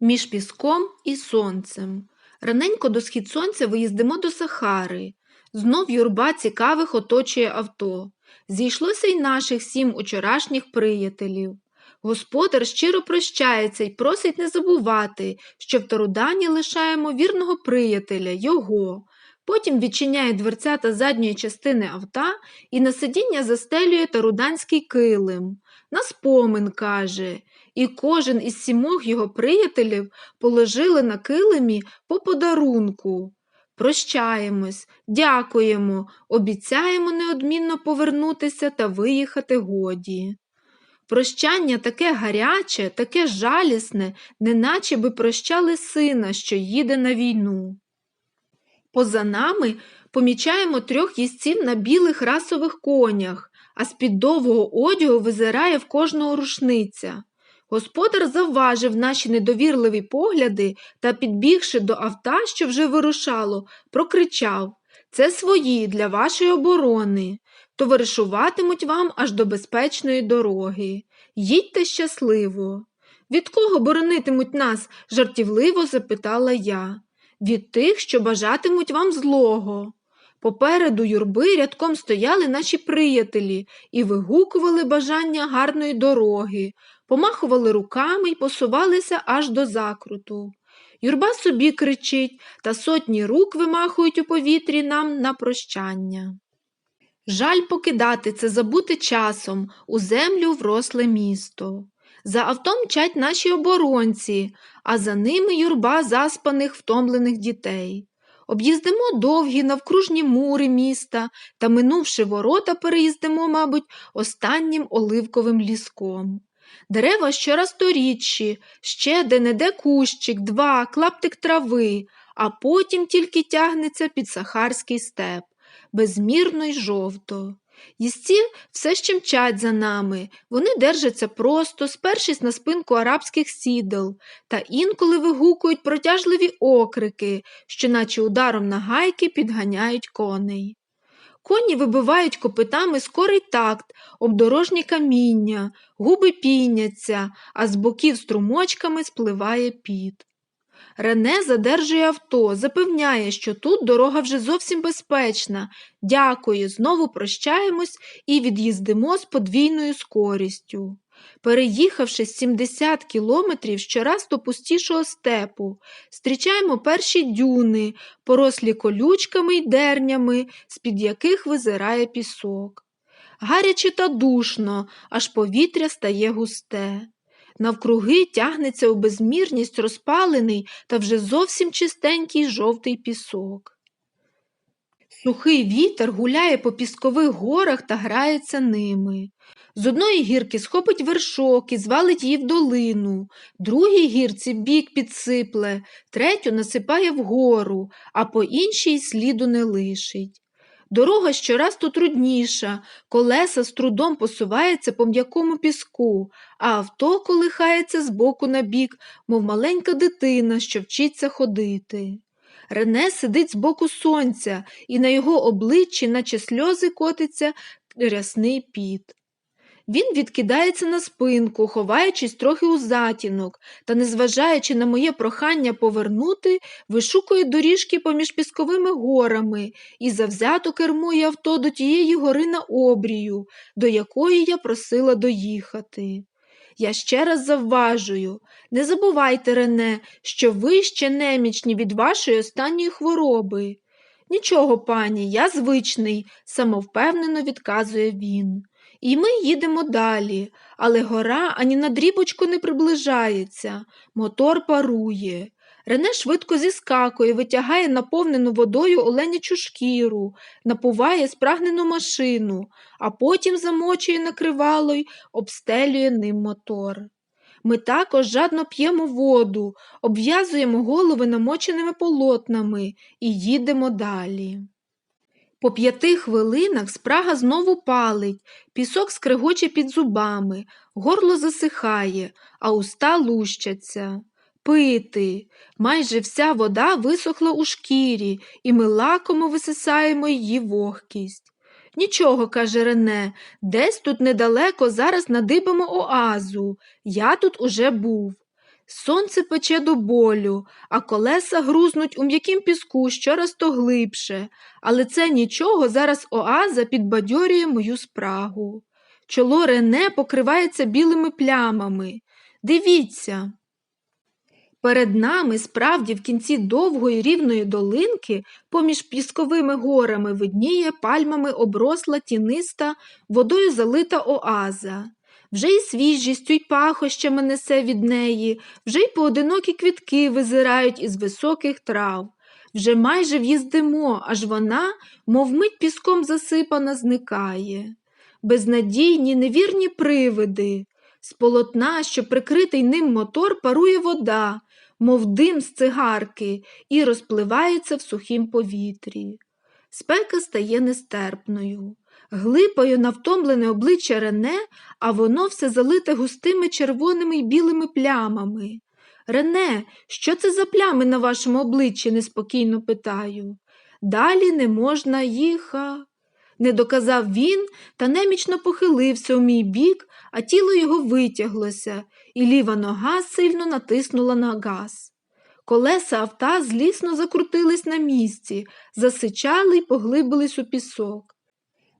Між піском і сонцем. Раненько до схід сонця виїздимо до Сахари. Знов юрба цікавих оточує авто. Зійшлося й наших сім учорашніх приятелів. Господар щиро прощається й просить не забувати, що в Тарудані лишаємо вірного приятеля, його. Потім відчиняє дверцята задньої частини авта і на сидіння застелює таруданський килим. На спомин, каже, і кожен із сімох його приятелів положили на килимі по подарунку. Прощаємось, дякуємо, обіцяємо неодмінно повернутися та виїхати годі. Прощання таке гаряче, таке жалісне, неначе би прощали сина, що їде на війну. Поза нами помічаємо трьох їстців на білих расових конях, а з-під довгого одягу визирає в кожного рушниця. Господар завважив наші недовірливі погляди та, підбігши до авта, що вже вирушало, прокричав Це свої для вашої оборони. Товаришуватимуть вам аж до безпечної дороги. Їдьте щасливо. Від кого боронитимуть нас? жартівливо запитала я. Від тих, що бажатимуть вам злого. Попереду юрби рядком стояли наші приятелі і вигукували бажання гарної дороги, помахували руками й посувалися аж до закруту. Юрба собі кричить, та сотні рук вимахують у повітрі нам на прощання. Жаль покидати це забути часом у землю вросле місто. За автом мчать наші оборонці, а за ними юрба заспаних втомлених дітей. Об'їздимо довгі навкружні мури міста та, минувши ворота, переїздимо, мабуть, останнім оливковим ліском. Дерева щораз сторіччі, ще де-не-де кущик, два, клаптик трави, а потім тільки тягнеться під сахарський степ, безмірно й жовто. Їсці все ще мчать за нами, вони держаться просто, спершись на спинку арабських сідел, та інколи вигукують протяжливі окрики, що наче ударом на гайки підганяють коней. Коні вибивають копитами скорий такт, обдорожні каміння, губи піняться, а з боків струмочками спливає піт. Рене задержує авто, запевняє, що тут дорога вже зовсім безпечна. Дякую, знову прощаємось і від'їздимо з подвійною скорістю. Переїхавши 70 кілометрів щораз до пустішого степу, зустрічаємо перші дюни, порослі колючками й дернями, з-під яких визирає пісок. Гаряче та душно, аж повітря стає густе. Навкруги тягнеться у безмірність розпалений та вже зовсім чистенький жовтий пісок. Сухий вітер гуляє по піскових горах та грається ними. З одної гірки схопить вершок і звалить її в долину, другій гірці бік підсипле, третю насипає вгору, а по іншій сліду не лишить. Дорога щораз то трудніша, колеса з трудом посуваються по м'якому піску, а авто колихається з боку на бік, мов маленька дитина, що вчиться ходити. Рене сидить збоку сонця, і на його обличчі, наче сльози, котиться рясний піт. Він відкидається на спинку, ховаючись трохи у затінок, та, незважаючи на моє прохання повернути, вишукує доріжки поміж пісковими горами і завзято кермує авто до тієї гори на обрію, до якої я просила доїхати. Я ще раз завважую, не забувайте, Рене, що ви ще немічні від вашої останньої хвороби. Нічого, пані, я звичний, самовпевнено відказує він. І ми їдемо далі, але гора ані на дрібочку не приближається, мотор парує. Рене швидко зіскакує, витягає наповнену водою оленячу шкіру, напуває спрагнену машину, а потім замочує накривало й обстелює ним мотор. Ми також жадно п'ємо воду, обв'язуємо голови намоченими полотнами і їдемо далі. По п'яти хвилинах спрага знову палить, пісок скригоче під зубами, горло засихає, а уста лущаться. Пити. Майже вся вода висохла у шкірі, і ми лакомо висисаємо її вогкість. Нічого, каже Рене, десь тут недалеко зараз надибимо оазу. Я тут уже був. Сонце пече до болю, а колеса грузнуть у м'якім піску щораз то глибше, але це нічого, зараз оаза підбадьорює мою спрагу. Чоло Рене покривається білими плямами. Дивіться. Перед нами, справді, в кінці довгої рівної долинки, поміж пісковими горами видніє пальмами обросла тіниста, водою залита оаза. Вже й свіжістю й пахощами несе від неї, вже й поодинокі квітки визирають із високих трав. Вже майже в'їздимо, аж вона, мов мить піском засипана, зникає. Безнадійні, невірні привиди. З полотна, що прикритий ним мотор, парує вода, мов дим з цигарки, і розпливається в сухім повітрі. Спека стає нестерпною. Глипаю на втомлене обличчя Рене, а воно все залите густими червоними й білими плямами. Рене, що це за плями на вашому обличчі? неспокійно питаю. Далі не можна їха. Не доказав він та немічно похилився у мій бік, а тіло його витяглося, і ліва нога сильно натиснула на газ. Колеса авта злісно закрутились на місці, засичали й поглибились у пісок.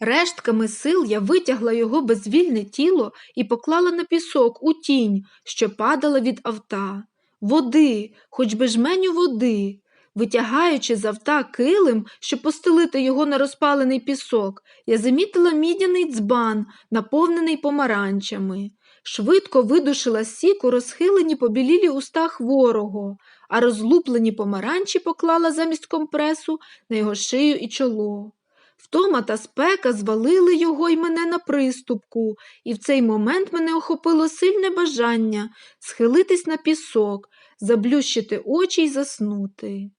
Рештками сил я витягла його безвільне тіло і поклала на пісок у тінь, що падала від авта. Води, хоч би жменю води. Витягаючи з авта килим, щоб постелити його на розпалений пісок, я замітила мідяний дзбан, наповнений помаранчами. Швидко видушила сік у розхилені побілілі уста хворого, а розлуплені помаранчі поклала замість компресу на його шию і чоло. Втома та спека звалили його й мене на приступку, і в цей момент мене охопило сильне бажання схилитись на пісок, заблющити очі й заснути.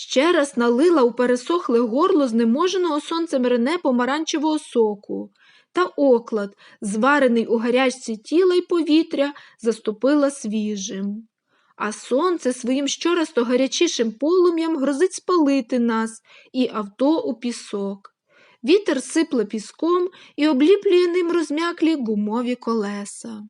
Ще раз налила у пересохле горло знеможеного сонцем рене помаранчевого соку, та оклад, зварений у гарячці тіла й повітря, заступила свіжим. А сонце своїм щораз то гарячішим полум'ям грозить спалити нас і авто у пісок. Вітер сипле піском і обліплює ним розм'яклі гумові колеса.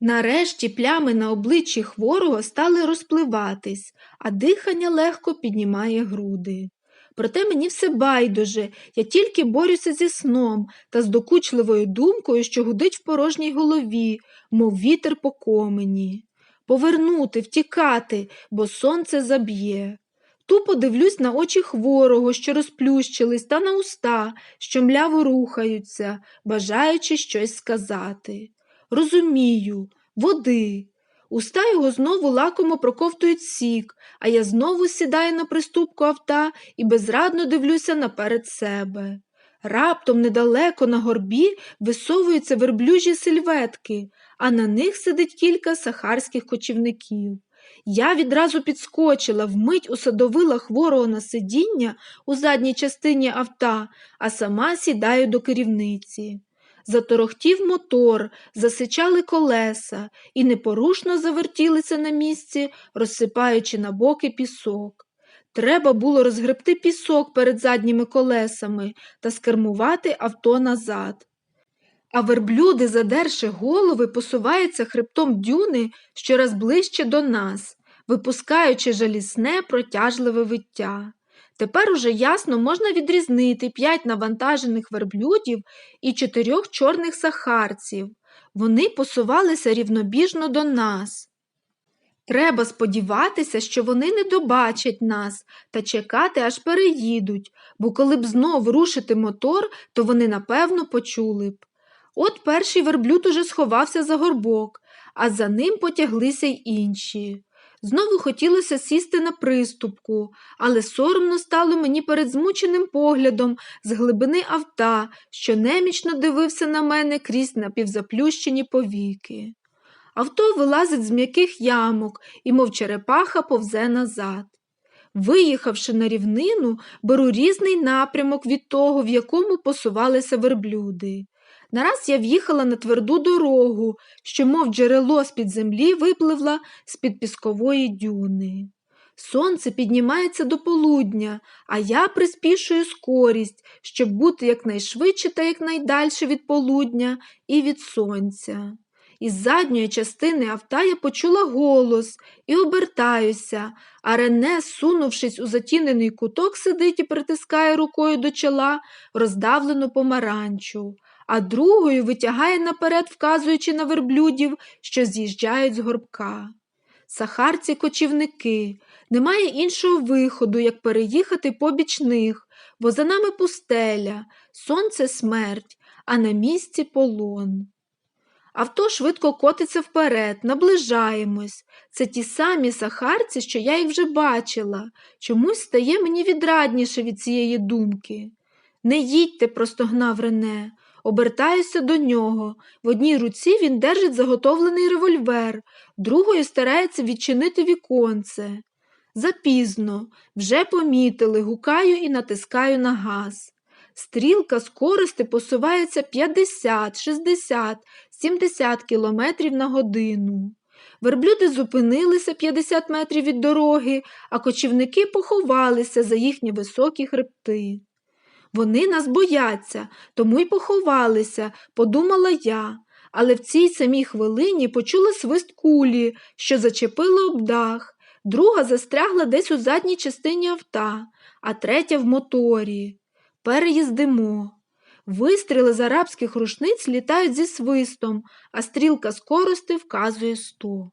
Нарешті плями на обличчі хворого стали розпливатись, а дихання легко піднімає груди. Проте мені все байдуже, я тільки борюся зі сном та з докучливою думкою, що гудить в порожній голові, мов вітер по комені. Повернути, втікати, бо сонце заб'є. Тупо дивлюсь на очі хворого, що розплющились, та на уста, що мляво рухаються, бажаючи щось сказати. Розумію, води. Уста його знову лакомо проковтують сік, а я знову сідаю на приступку авта і безрадно дивлюся наперед себе. Раптом недалеко на горбі висовуються верблюжі сильветки, а на них сидить кілька сахарських кочівників. Я відразу підскочила, вмить усадовила хворого на сидіння у задній частині авта, а сама сідаю до керівниці. Заторохтів мотор, засичали колеса і непорушно завертілися на місці, розсипаючи на боки пісок. Треба було розгребти пісок перед задніми колесами та скермувати авто назад. А верблюди, задерши голови, посуваються хребтом дюни щораз ближче до нас, випускаючи жалісне протяжливе виття. Тепер уже ясно можна відрізнити п'ять навантажених верблюдів і чотирьох чорних сахарців. Вони посувалися рівнобіжно до нас. Треба сподіватися, що вони не добачать нас та чекати, аж переїдуть, бо коли б знов рушити мотор, то вони напевно почули б. От перший верблюд уже сховався за горбок, а за ним потяглися й інші. Знову хотілося сісти на приступку, але соромно стало мені перед змученим поглядом з глибини авта, що немічно дивився на мене крізь напівзаплющені повіки. Авто вилазить з м'яких ямок і, мов черепаха, повзе назад. Виїхавши на рівнину, беру різний напрямок від того, в якому посувалися верблюди. Нараз я в'їхала на тверду дорогу, що, мов джерело з-під землі, випливла з-під піскової дюни. Сонце піднімається до полудня, а я приспішую скорість, щоб бути якнайшвидше та якнайдальше від полудня і від сонця. Із задньої частини авта я почула голос і обертаюся, а Рене, сунувшись у затінений куток, сидить і притискає рукою до чола роздавлену помаранчу, а другою витягає наперед, вказуючи на верблюдів, що з'їжджають з горбка. Сахарці кочівники, немає іншого виходу, як переїхати побіч них, бо за нами пустеля, сонце смерть, а на місці полон. Авто швидко котиться вперед, наближаємось. Це ті самі сахарці, що я їх вже бачила. Чомусь стає мені відрадніше від цієї думки. Не їдьте, простогнав Рене. Обертаюся до нього. В одній руці він держить заготовлений револьвер, другою старається відчинити віконце. Запізно, вже помітили, гукаю і натискаю на газ. Стрілка скорости посувається 50, 60, 70 кілометрів на годину. Верблюди зупинилися 50 метрів від дороги, а кочівники поховалися за їхні високі хребти. Вони нас бояться, тому й поховалися, подумала я, але в цій самій хвилині почула свист кулі, що зачепила об дах, друга застрягла десь у задній частині авта, а третя в моторі. Переїздимо. Вистріли з арабських рушниць літають зі свистом, а стрілка скорости вказує сто.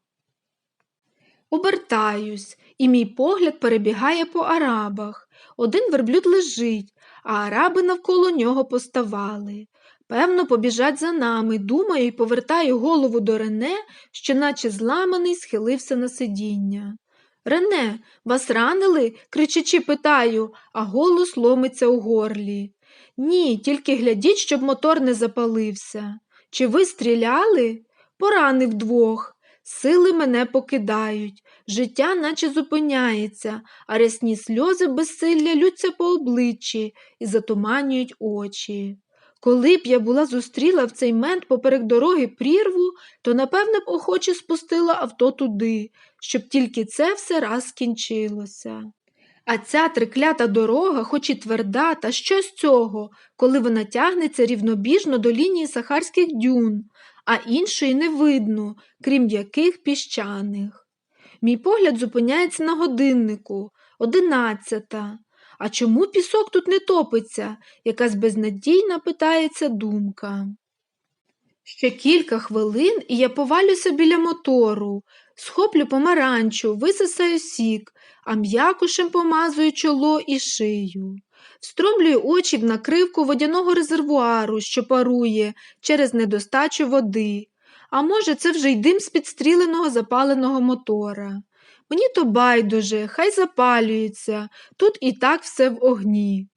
Обертаюсь, і мій погляд перебігає по арабах. Один верблюд лежить, а араби навколо нього поставали. Певно, побіжать за нами, думаю, і повертаю голову до Рене, що наче зламаний, схилився на сидіння. Рене, вас ранили? кричачи, питаю, а голос ломиться у горлі. Ні, тільки глядіть, щоб мотор не запалився. Чи ви стріляли? Поранив двох. Сили мене покидають, життя наче зупиняється, а рясні сльози безсилля лються по обличчі і затуманюють очі. Коли б я була зустріла в цей мент поперек дороги прірву, то, напевне б, охоче спустила авто туди, щоб тільки це все раз скінчилося. А ця триклята дорога, хоч і тверда, та що з цього, коли вона тягнеться рівнобіжно до лінії сахарських дюн, а іншої не видно, крім яких піщаних. Мій погляд зупиняється на годиннику, одинадцята. А чому пісок тут не топиться? Якась безнадійна питається думка. Ще кілька хвилин, і я повалюся біля мотору, схоплю помаранчу, висисаю сік, а м'якушем помазую чоло і шию. Встромлюю очі в накривку водяного резервуару, що парує через недостачу води. А може, це вже й дим з підстріленого запаленого мотора. Мені то байдуже, хай запалюється, тут і так все в огні.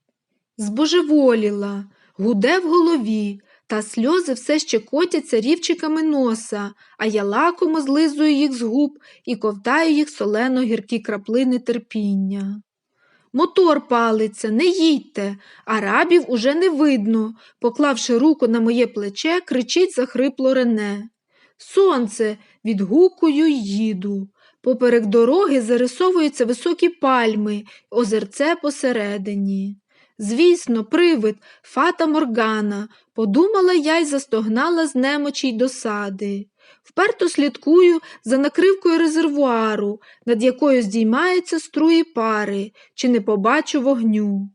Збожеволіла, гуде в голові, та сльози все ще котяться рівчиками носа, а я лакомо злизую їх з губ і ковтаю їх солено гіркі краплини терпіння. Мотор палиться, не їдьте, арабів уже не видно, поклавши руку на моє плече, кричить захрипло Рене. Сонце, відгукую їду. Поперек дороги зарисовуються високі пальми, озерце посередині. Звісно, привид, фата Моргана, подумала я й застогнала з немочі й досади. Вперто слідкую за накривкою резервуару, над якою здіймаються струї пари, чи не побачу вогню.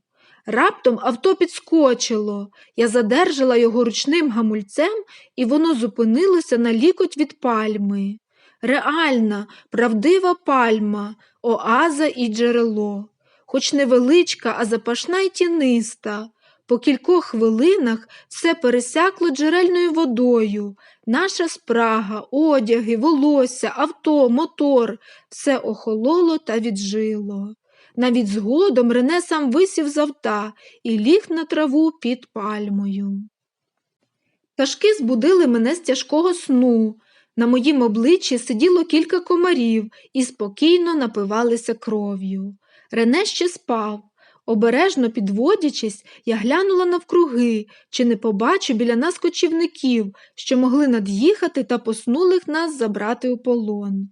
Раптом авто підскочило. Я задержала його ручним гамульцем, і воно зупинилося на лікоть від пальми. Реальна, правдива пальма, оаза і джерело, хоч невеличка, а запашна й тіниста. По кількох хвилинах все пересякло джерельною водою. Наша спрага, одяги, волосся, авто, мотор все охололо та віджило. Навіть згодом Рене сам висів з авта і ліг на траву під пальмою. Пташки збудили мене з тяжкого сну. На моїм обличчі сиділо кілька комарів і спокійно напивалися кров'ю. Рене ще спав. Обережно підводячись, я глянула навкруги, чи не побачу біля нас кочівників, що могли над'їхати та поснулих нас забрати у полон.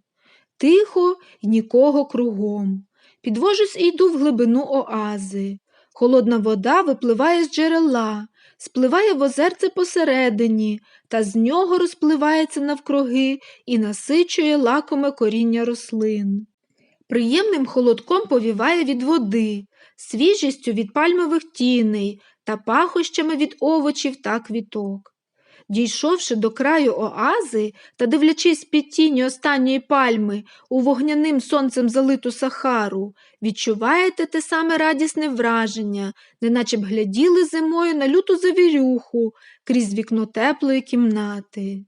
Тихо й нікого кругом. Підвожусь і йду в глибину оази. Холодна вода випливає з джерела, спливає в озерце посередині, та з нього розпливається навкруги і насичує лакоме коріння рослин. Приємним холодком повіває від води, свіжістю від пальмових тіней та пахощами від овочів та квіток. Дійшовши до краю оази та дивлячись під тіні останньої пальми у вогняним сонцем залиту Сахару, відчуваєте те саме радісне враження, неначе б гляділи зимою на люту завірюху крізь вікно теплої кімнати.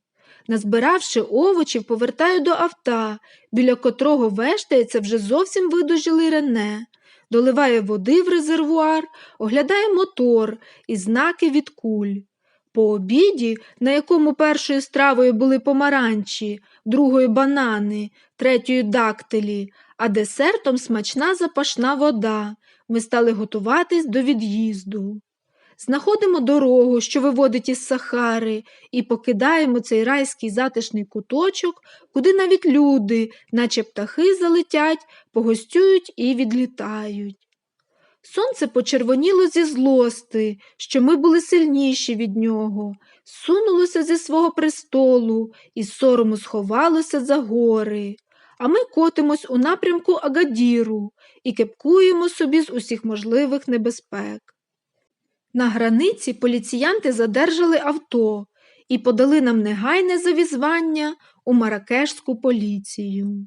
Назбиравши овочів, повертаю до авта, біля котрого вештається вже зовсім видужілий Рене, доливає води в резервуар, оглядає мотор і знаки від куль. По обіді, на якому першою стравою були помаранчі, другою банани, третьою дактилі, а десертом смачна запашна вода, ми стали готуватись до від'їзду. Знаходимо дорогу, що виводить із Сахари, і покидаємо цей райський затишний куточок, куди навіть люди, наче птахи, залетять, погостюють і відлітають. Сонце почервоніло зі злости, що ми були сильніші від нього, сунулося зі свого престолу і сорому сховалося за гори. А ми котимось у напрямку Агадіру і кепкуємо собі з усіх можливих небезпек. На границі поліціянти задержали авто і подали нам негайне завізвання у Маракешську поліцію.